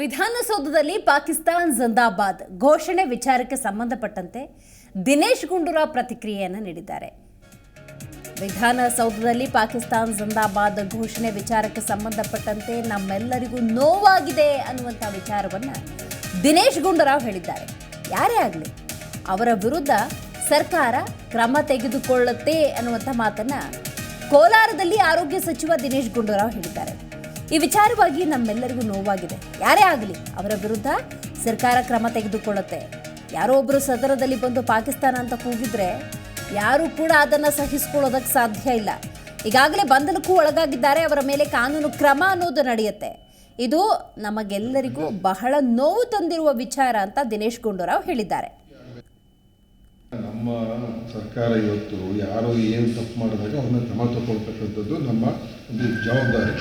ವಿಧಾನಸೌಧದಲ್ಲಿ ಪಾಕಿಸ್ತಾನ್ ಜಿಂದಾಬಾದ್ ಘೋಷಣೆ ವಿಚಾರಕ್ಕೆ ಸಂಬಂಧಪಟ್ಟಂತೆ ದಿನೇಶ್ ಗುಂಡೂರಾವ್ ಪ್ರತಿಕ್ರಿಯೆಯನ್ನು ನೀಡಿದ್ದಾರೆ. ವಿಧಾನಸೌಧದಲ್ಲಿ ಪಾಕಿಸ್ತಾನ್ ಜಿಂದಾಬಾದ್ ಘೋಷಣೆ ವಿಚಾರಕ್ಕೆ ಸಂಬಂಧಪಟ್ಟಂತೆ ನಮ್ಮೆಲ್ಲರಿಗೂ ನೋವಾಗಿದೆ ಅನ್ನುವಂಥ ವಿಚಾರವನ್ನ ದಿನೇಶ್ ಗುಂಡೂರಾವ್ ಹೇಳಿದ್ದಾರೆ. ಯಾರೇ ಆಗಲಿ, ಅವರ ವಿರುದ್ಧ ಸರ್ಕಾರ ಕ್ರಮ ತೆಗೆದುಕೊಳ್ಳುತ್ತೆ ಅನ್ನುವಂಥ ಮಾತನ್ನ ಕೋಲಾರದಲ್ಲಿ ಆರೋಗ್ಯ ಸಚಿವ ದಿನೇಶ್ ಗುಂಡೂರಾವ್ ಹೇಳಿದ್ದಾರೆ. ಈ ವಿಚಾರವಾಗಿ ನಮ್ಮೆಲ್ಲರಿಗೂ ನೋವಾಗಿದೆ. ಯಾರೇ ಆಗಲಿ, ಅವರ ವಿರುದ್ಧ ಸರ್ಕಾರ ಕ್ರಮ ತೆಗೆದುಕೊಳ್ಳುತ್ತೆ. ಯಾರೋ ಒಬ್ಬರು ಸದನದಲ್ಲಿ ಬಂದು ಪಾಕಿಸ್ತಾನ ಅಂತ ಕೂಗಿದ್ರೆ ಯಾರೂ ಕೂಡ ಅದನ್ನು ಸಹಿಸ್ಕೊಳ್ಳೋದಕ್ಕೆ ಸಾಧ್ಯ ಇಲ್ಲ. ಈಗಾಗಲೇ ಬಂಧನಕ್ಕೂ ಒಳಗಾಗಿದ್ದಾರೆ, ಅವರ ಮೇಲೆ ಕಾನೂನು ಕ್ರಮ ಅನ್ನೋದು ನಡೆಯುತ್ತೆ. ಇದು ನಮಗೆಲ್ಲರಿಗೂ ಬಹಳ ನೋವು ತಂದಿರುವ ವಿಚಾರ ಅಂತ ದಿನೇಶ್ ಗುಂಡೂರಾವ್ ಹೇಳಿದ್ದಾರೆ. ನಮ್ಮ ಸರ್ಕಾರ ಇವತ್ತು ಯಾರು ಏನು ತಪ್ಪು ಮಾಡಿದಾಗ ಅವ್ರನ್ನ ಕ್ರಮ ತಗೊಳ್ತಕ್ಕಂಥದ್ದು ನಮ್ಮ ಒಂದು ಜವಾಬ್ದಾರಿ.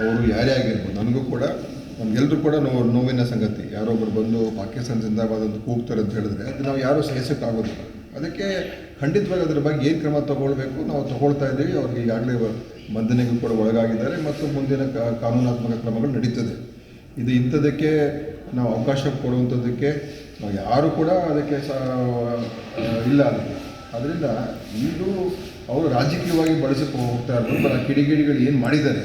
ಅವರು ಯಾರೇ ಆಗಿರ್ಬೋದು, ನನಗೂ ಕೂಡ ನಮಗೆಲ್ಲರೂ ಕೂಡ ನೋವು, ನೋವಿನ ಸಂಗತಿ. ಯಾರೊಬ್ಬರು ಬಂದು ಪಾಕಿಸ್ತಾನ ಜಿಂದಾಬಾದ್ ಅಂತ ಕೂಗ್ತಾರೆ ಅಂತ ಹೇಳಿದ್ರೆ, ಅದು ನಾವು ಯಾರೂ ಸಹಿಸೋಕ್ಕಾಗೋದಿಲ್ಲ ಅದಕ್ಕೆ ಖಂಡಿತವಾಗಿ ಅದರ ಬಗ್ಗೆ ಏನು ಕ್ರಮ ತಗೊಳ್ಬೇಕು, ನಾವು ತಗೊಳ್ತಾ ಇದ್ದೀವಿ. ಅವ್ರಿಗೆ ಈಗಾಗಲೇ ಬಂಧನೆಗೂ ಕೂಡ ಒಳಗಾಗಿದ್ದಾರೆ ಮತ್ತು ಮುಂದಿನ ಕಾನೂನಾತ್ಮಕ ಕ್ರಮಗಳು ನಡೀತದೆ. ಇದು ಇಂಥದಕ್ಕೆ ನಾವು ಅವಕಾಶ ಕೊಡುವಂಥದ್ದಕ್ಕೆ ಯಾರು ಕೂಡ ಅದಕ್ಕೆ ಸ, ಇಲ್ಲ ಅದಕ್ಕೆ ಅದರಿಂದ ಇದು ಅವರು ರಾಜಕೀಯವಾಗಿ ಬಳಸಕ್ಕೆ ಹೋಗ್ತಾ ಇರೋದು ಕಿಡಿಗೇಡಿಗಳು ಏನು ಮಾಡಿದ್ದಾರೆ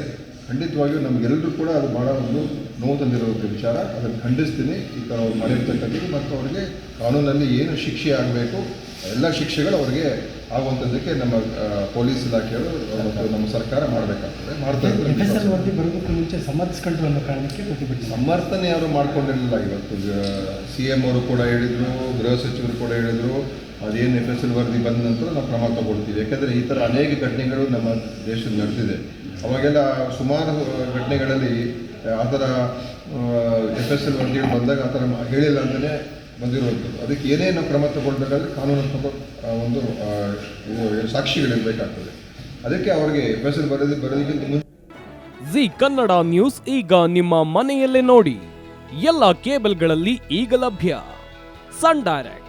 ಖಂಡಿತವಾಗಿಯೂ ನಮಗೆಲ್ಲರೂ ಕೂಡ ಅದು ಭಾಳ ಒಂದು ನೋವು ತಂದಿರುವಂಥ ವಿಚಾರ. ಅದನ್ನು ಖಂಡಿಸ್ತೀನಿ. ಈ ಥರ ಅವ್ರು ಮಾಡಿರ್ತಕ್ಕಂಥದ್ದು ಮತ್ತು ಅವರಿಗೆ ಕಾನೂನಲ್ಲಿ ಏನು ಶಿಕ್ಷೆ ಆಗಬೇಕು ಎಲ್ಲ ಶಿಕ್ಷೆಗಳು ಅವರಿಗೆ ಆಗುವಂಥದ್ದಕ್ಕೆ ನಮ್ಮ ಪೊಲೀಸ್ ಇಲಾಖೆಯವರು ಮತ್ತು ನಮ್ಮ ಸರ್ಕಾರ ಮಾಡಬೇಕಾಗ್ತದೆ. ಮಾಡ್ತಾ ಎಫ್ ಎಸ್ ಎಲ್ ಇದ್ದಾರೆ ವರದಿ ಬರೋದಕ್ಕೂ ಮುಂಚೆ ಸಮರ್ಥಿಸ್ಕೊಂಡ್ರು ಅನ್ನೋ ಕಾರಣಕ್ಕೆ ಪ್ರತಿಭಟನೆ ಸಮರ್ಥನೆ ಅವರು ಮಾಡ್ಕೊಂಡಿರಲಿಲ್ಲ ಇವತ್ತು. ಸಿ ಎಂ ಅವರು ಕೂಡ ಹೇಳಿದರು ಗೃಹ ಸಚಿವರು ಕೂಡ ಹೇಳಿದರು. ಅದೇನು ಎಫ್ ಎಸ್ ಎಲ್ ವರದಿ ಬಂದ ನಂತರ ನಾವು ಕ್ರಮ ತಗೊಳ್ತೀವಿ. ಯಾಕೆಂದರೆ ಈ ಥರ ಅನೇಕ ಘಟನೆಗಳು ನಮ್ಮ ದೇಶದಲ್ಲಿ ನಡೆದಿದೆ. ಅವಾಗೆಲ್ಲ ಸುಮಾರು ಘಟನೆಗಳಲ್ಲಿ ಆ ಥರ ಎಫ್ ಎಸ್ ಎಲ್ ವರದಿಗಳು ಬಂದಾಗ ಆ ಥರ ಹೇಳಿಲ್ಲ ಅಂತಲೇ ಬಂದಿರುವಂಥದ್ದು. ಅದಕ್ಕೆ ಏನೇ ನಾವು ಕ್ರಮ ತಗೊಳ್ಬೇಕಾದ್ರೆ ಕಾನೂನಾತ್ಮಕ ಒಂದು ಸಾಕ್ಷಿಗಳಿರಬೇಕಾಗ್ತದೆ ಅದಕ್ಕೆ ಅವರಿಗೆ ಎಫ್ ಎಸ್ ಎಲ್ ಬರೋದು, ಬರೋದಕ್ಕಿಂತ ಮುಂಚೆ ಜಿ ಕನ್ನಡ ನ್ಯೂಸ್ ಈಗ ನಿಮ್ಮ ಮನೆಯಲ್ಲೇ ನೋಡಿ. ಎಲ್ಲ ಕೇಬಲ್ಗಳಲ್ಲಿ ಈಗ ಲಭ್ಯ. Sun Direct.